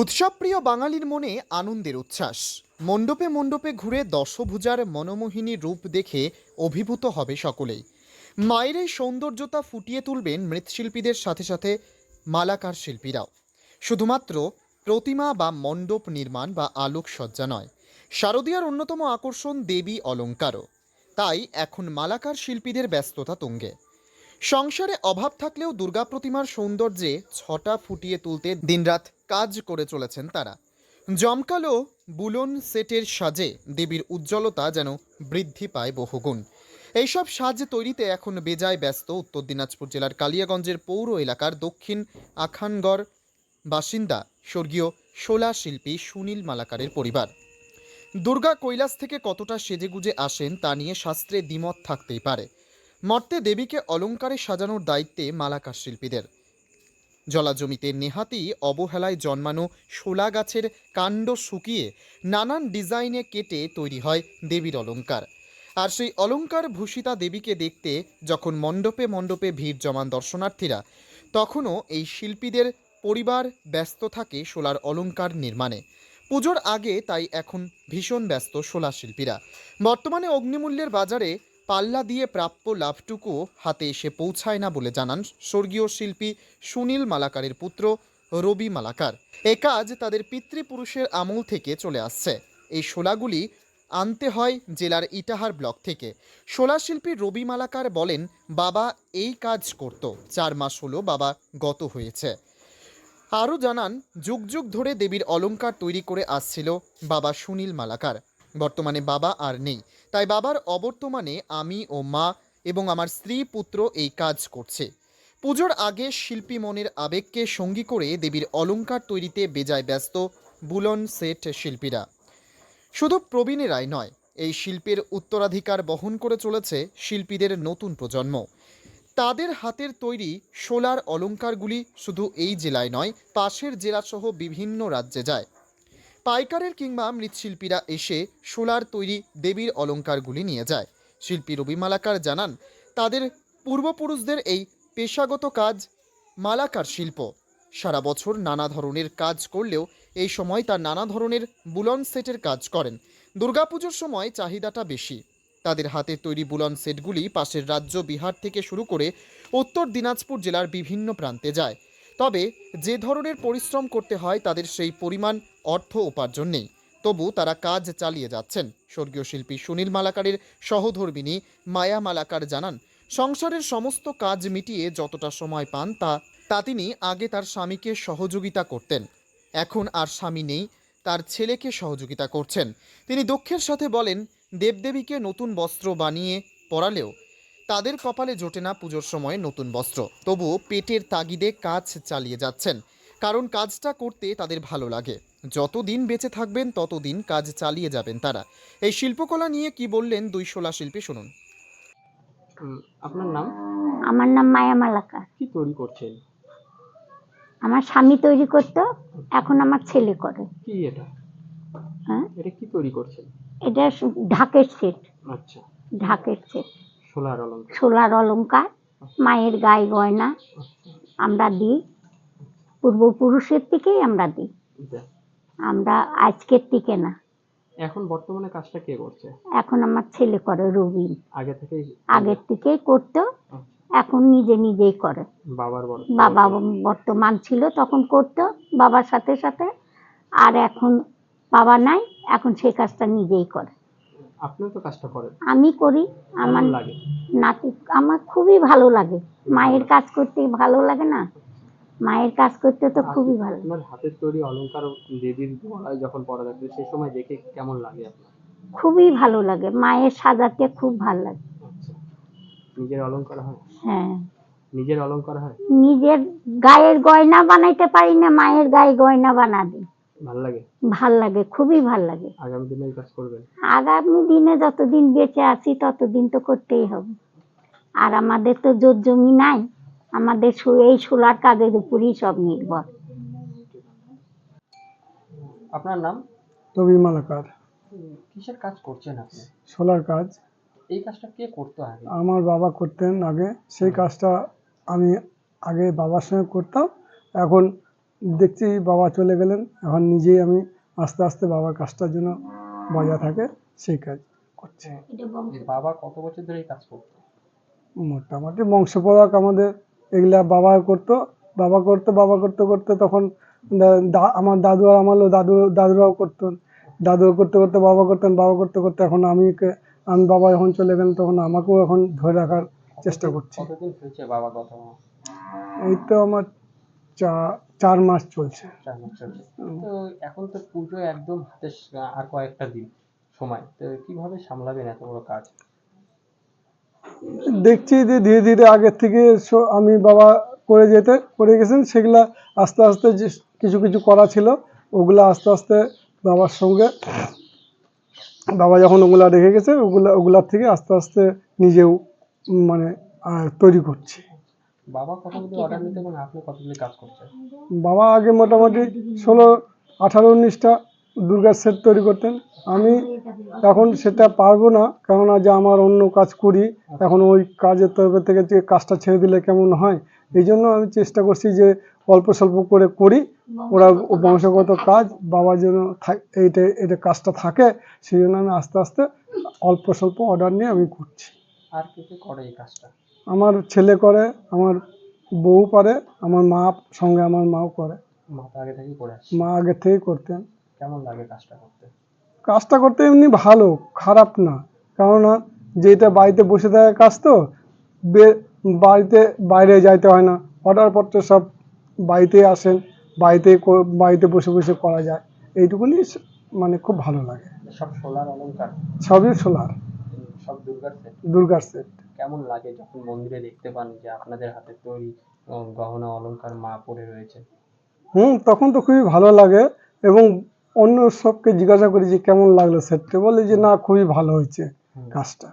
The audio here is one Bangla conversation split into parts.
উৎসবপ্রিয় বাঙালির মনে আনন্দের উচ্ছ্বাস। মণ্ডপে মণ্ডপে ঘুরে দশভুজার মনোমোহিনী রূপ দেখে অভিভূত হবে সকলেই। মায়ের এই সৌন্দর্যতা ফুটিয়ে তুলবেন মৃৎশিল্পীদের সাথে সাথে মালাকার শিল্পীরাও। শুধুমাত্র প্রতিমা বা মণ্ডপ নির্মাণ বা আলোকসজ্জা নয়, শারদীয়ার অন্যতম আকর্ষণ দেবী অলঙ্কারও। তাই এখন মালাকার শিল্পীদের ব্যস্ততা তুঙ্গে। সংসারে অভাব থাকলেও দুর্গা প্রতিমার সৌন্দর্যে ছটা ফুটিয়ে তুলতে দিনরাত কাজ করে চলেছেন তারা। জমকালো বুলন সেটের সাজে দেবীর উজ্জ্বলতা যেন বৃদ্ধি পায় বহুগুণ। এইসব সাজ তৈরিতে এখন বেজায় ব্যস্ত উত্তর দিনাজপুর জেলার কালিয়াগঞ্জের পৌর এলাকার দক্ষিণ আখানগড় বাসিন্দা স্বর্গীয় শোলা শিল্পী সুনীল মালাকারের পরিবার। দুর্গা কৈলাস থেকে কতটা সেজেগুজে আসেন তা নিয়ে শাস্ত্রে দ্বিমত থাকতেই পারে। মর্তে দেবীকে অলঙ্কারে সাজানোর দায়িত্বে মালাকার শিল্পীদের। জলাজমিতে নেহাতি অবহেলায় জন্মানো শোলা গাছের কাণ্ড শুকিয়ে নানান ডিজাইনে কেটে তৈরি হয় দেবীর অলঙ্কার আর সেই অলঙ্কার ভূষিতা দেবীকে দেখতে যখন মণ্ডপে মণ্ডপে ভিড় জমান দর্শনার্থীরা, তখনও এই শিল্পীদের পরিবার ব্যস্ত থাকে শোলার অলঙ্কার নির্মাণে। পুজোর আগে তাই এখন ভীষণ ব্যস্ত শোলা শিল্পীরা। বর্তমানে অগ্নিমূল্যের বাজারে পাল্লা দিয়ে প্রাপ্য লাভটুকু হাতে এসে পৌঁছায় না বলে জানান স্বর্গীয় শিল্পী সুনীল মালাকারের পুত্র রবি মালাকার। এ কাজ তাদের পিতৃপুরুষের আমল থেকে চলে আসছে। এই শোলাগুলি আনতে হয় জেলার ইটাহার ব্লক থেকে। শোলা শিল্পী রবি মালাকার বলেন, বাবা, এই কাজ করত। চার মাস হলো বাবা গত হয়েছে। আরও জানান, যুগ যুগ ধরে দেবীর অলঙ্কার তৈরি করে আসছিল বাবা সুনীল মালাকার। বর্তমানে বাবা আর নেই। তাই বাবার অবর্তমানে আমি ও মা এবং আমার স্ত্রী পুত্র এই কাজ করছে। পুজোর আগে শিল্পী মনের আবেগকে সঙ্গী করে দেবীর অলঙ্কার তৈরিতে বেজায় ব্যস্ত বুলন সেট শিল্পীরা। শুধু প্রবীণেরাই নয়, এই শিল্পের উত্তরাধিকার বহন করে চলেছে শিল্পীদের নতুন প্রজন্ম। তাদের হাতের তৈরি সোলার অলঙ্কারগুলি শুধু এই জেলায় নয়, পাশের জেলাসহ বিভিন্ন রাজ্যে যায়। পাইকারের কিংবা মৃৎশিল্পীরা এসে সোলার তৈরি দেবীর অলঙ্কারগুলি নিয়ে যায়। শিল্পী রবি মালাকার জানান, তাদের পূর্বপুরুষদের এই পেশাগত কাজ মালাকার শিল্প। সারা বছর নানা ধরনের কাজ করলেও এই সময় তার নানা ধরনের বুলন সেটের কাজ করেন। দুর্গাপুজোর সময় চাহিদাটা বেশি। তাদের হাতের তৈরি বুলন সেটগুলি পাশের রাজ্য বিহার থেকে শুরু করে উত্তর দিনাজপুর জেলার বিভিন্ন প্রান্তে যায়। তবে যে ধরনের পরিশ্রম করতে হয় তাদের সেই পরিমাণ অর্থ উপার্জন নেই। তবু তারা কাজ চালিয়ে যাচ্ছেন, স্বর্গীয় শিল্পী সুনীল মালাকারের সহধর্মিনী মায়া মালাকার জানান, সংসারের সমস্ত কাজ মিটিয়ে যতটা সময় পান তা তা তিনি আগে তার স্বামীকে সহযোগিতা করতেন। এখন আর স্বামী নেই, তার ছেলেকে সহযোগিতা করছেন। তিনি দুঃখের সাথে বলেন, দেবদেবীকে নতুন বস্ত্র বানিয়ে পরালেও তাদের কপালে জোটে না পুজোর সময় নতুন বস্ত্র। তবুও পেটের তাগিদে কাজ চালিয়ে যাচ্ছেন। কারণ কাজটা করতে তাদের ভালো লাগে। যতদিন বেঁচে থাকবেন ততদিন কাজ চালিয়ে যাবেন তারা। এই শিল্পকলা নিয়ে কি বললেন দুই শোলা শিল্পী শুনুন। আপনার নাম? আমার নাম মায়া মালাকার। কি তৈরি করছেন? আমার স্বামী তৈরি করতো এখন আমার ছেলে করে। কি এটা? হ্যাঁ? এটা কি তৈরি করছেন? এটা ঢাকের সেট আচ্ছা। ঢাকের সেট সোলার অলঙ্কার সোলার অলংকার মায়ের গায়ে গয়না আচ্ছা, আমরা দিই। পূর্বপুরুষের থেকেই আমরা দিই। আমরা আজকের থেকে না। এখন বর্তমানে কাজটা কে করছে? এখন আমার ছেলে করে রবি আগে থেকেই আগের থেকেই করতো আচ্ছা, এখন নিজে নিজেই করে। বাবার বাবা বর্তমান? ছিল তখন করতো বাবার সাথে সাথে। আর এখন বাবা নাই এখন সেই কাজটা নিজেই করে। আপনিও তো কাজটা করেন। আমি করি আমার লাগে। নাতি আমার খুবই ভালো লাগে। মায়ের কাজ করতে ভালো লাগে না? মায়ের কাজ করতে তো খুবই ভালো। আপনার হাতের তৈরি অলংকার দেবীর গলায় যখন পরা থাকবে সেই সময় দেখে কেমন লাগে আপনার? খুবই ভালো লাগে। মায়ের সাজাতে খুব ভালো লাগে। আচ্ছা। নিজের অলংকার হয়? হ্যাঁ। নিজের অলংকার হয়? নিজের গায়ের গয়না বানাইতে পারি না মায়ের গায়ে গয়না বানা দিই। ভালো লাগে? ভালো লাগে খুবই ভালো লাগে। আগামী দিনে কাজ করবেন? আগামী দিনে যতদিন বেঁচে আছি ততদিন তো করতেই হবে। আর আমাদের তো জোর জমি নাই আমাদের এই সোলার কাজের উপরই সব নির্ভর। আপনার নাম? রবি মালাকার। কিসের কাজ করছেন আপনি? সোলার কাজ। এই কাজটা কে করতো আগে? আমার বাবা করতেন আগে। সেই কাজটা আমি আগে বাবার সঙ্গে করতাম। এখন দেখছি বাবা চলে গেলেন। এখন নিজেই আমি আস্তে আস্তে বাবার কাজটার জন্য বজায় থাকে সেই কাজ করছি। বাবা কত বছর ধরে এই কাজ করতো? মোটামুটি বংশপরক আমাদের এগুলা বাবা করতো বাবা করতো বাবা করতে করতে তখন আমার দাদু আর আমারও দাদু দাদুরাও করতেন। দাদু করতে করতে বাবা করতেন বাবা করতে করতে এখন আমি আমি বাবা যখন চলে গেলেন তখন আমাকেও এখন ধরে রাখার চেষ্টা করছি। এই তো আমার চা- চার মাস চলছে। চার মাস চলছে। তো এখন তো পুজো একদম হাতে আর কয়েকটা দিন সময়। তো কীভাবে সামলাবেন এত বড় কাজ? দেখছি যে ধীরে ধীরে আগের থেকে আমি বাবা করে যেতে করে গেছেন সেগুলা আস্তে আস্তে যে কিছু কিছু করা ছিল ওগুলো আস্তে আস্তে বাবার সঙ্গে বাবা যখন ওগুলা রেখে গেছে ওগুলা ওগুলার থেকে আস্তে আস্তে নিজেও মানে তৈরি করছি। বাবা কতগুলি অর্ডার নিতে এবং আপনি কতগুলি কাজ করছেন? বাবা আগে মোটামুটি ষোলো আঠারো উনিশটা দুর্গার সেট তৈরি করতেন। আমি এখন সেটা পারব না কেননা যে আমার অন্য কাজ করি এখন ওই কাজের তরফ থেকে যে কাজটা ছেড়ে দিলে কেমন হয় এই জন্য আমি চেষ্টা করছি যে অল্প স্বল্প করে করি। ওরা বংশগত কাজ বাবা যেন থাক- এইটা এটা কাজটা থাকে সেই জন্য আমি আস্তে আস্তে অল্প স্বল্প অর্ডার নিয়ে আমি করছি। আর কে কে করে এই কাজটা? আমার ছেলে করে আমার বউ পারে আমার মা সঙ্গে আমার মাও করে। মাথা আগে থেকেই করে আসছে। মা আগে থেকেই করতেন। কেমন লাগে কাজটা করতে? কাজটা করতে এমনি ভালো খারাপ না। কেননা যেটা বাড়িতে বসে থাকার কাজ তো বে- বাড়িতে বাইরে যাইতে হয় না। অর্ডারপত্র সব বাড়িতে আসেন বাড়িতে বাড়িতে বসে বসে করা যায়। এইটুকুনি স- মানে খুব ভালো লাগে। সব সোলার অলংকার? সবই সোলার। সব দুর্গার সেট দুর্গার সেট কেমন লাগে যখন মন্দিরে দেখতে পান যে আপনাদের হাতে তৈরি গহনা অলংকার মা পরে রয়েছে? হুম তখন তো খুবই ভালো লাগে এবং অন্য সবকে জিজ্ঞাসা করি যে কেমন লাগল সেটটা বলে যে না খুবই ভালো হয়েছে কাজটা।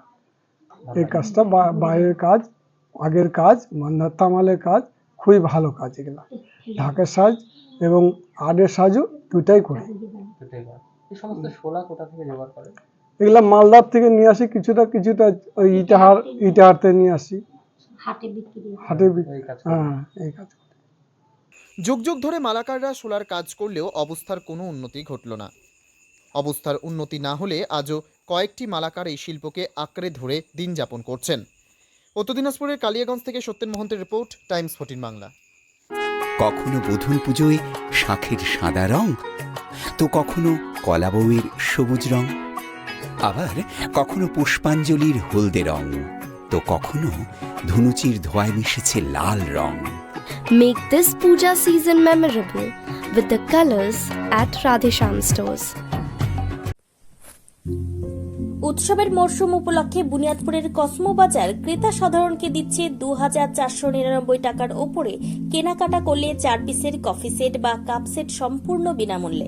এই কাজটা বাইরের কাজ আগের কাজ মান্ধার তামালের কাজ খুবই ভালো কাজ এগুলো। ঢাকের সাজ এবং আর্টের সাজও দুটাই করি। এই সমস্ত শোলা কোথা থেকে জোগাড় করে এগুলা মালদার থেকে নিয়ে আসি কিছুটা কিছুটা ওই ইটাহার ইটাহার থেকে নিয়ে আসি। হাটে বিক্রি হাটে। হ্যাঁ এই কাজ যুগ যুগ ধরে মালাকাররা সোলার কাজ করলেও অবস্থার কোনো উন্নতি ঘটল না। অবস্থার উন্নতি না হলে আজও কয়েকটি মালাকার এই শিল্পকে আঁকড়ে ধরে দিন যাপন করছেন। উত্তর দিনাজপুরের কালিয়াগঞ্জ থেকে সত্যেন মহন্তের রিপোর্ট টাইমস ফোর্টিন বাংলা। কখনো বধূর পুজোয় শাঁখের সাদা রং তো কখনো কলা বউয়ের সবুজ রং। আবার কখনো পুষ্পাঞ্জলির হলদে রং তো কখনো ধুনুচির ধোয়ায় মিশেছে লাল রং Make this puja season memorable with the colors at Radhesham stores. উৎসবের মরশুম উপলক্ষে বুনিয়াদপুরের কসমো বাজার ক্রেতা সাধারণকে দিচ্ছে দু হাজার চারশো নিরানব্বই টাকার ওপরে কেনাকাটা করলে চার পিসের কফি সেট বা কাপ সেট সম্পূর্ণ বিনামূল্যে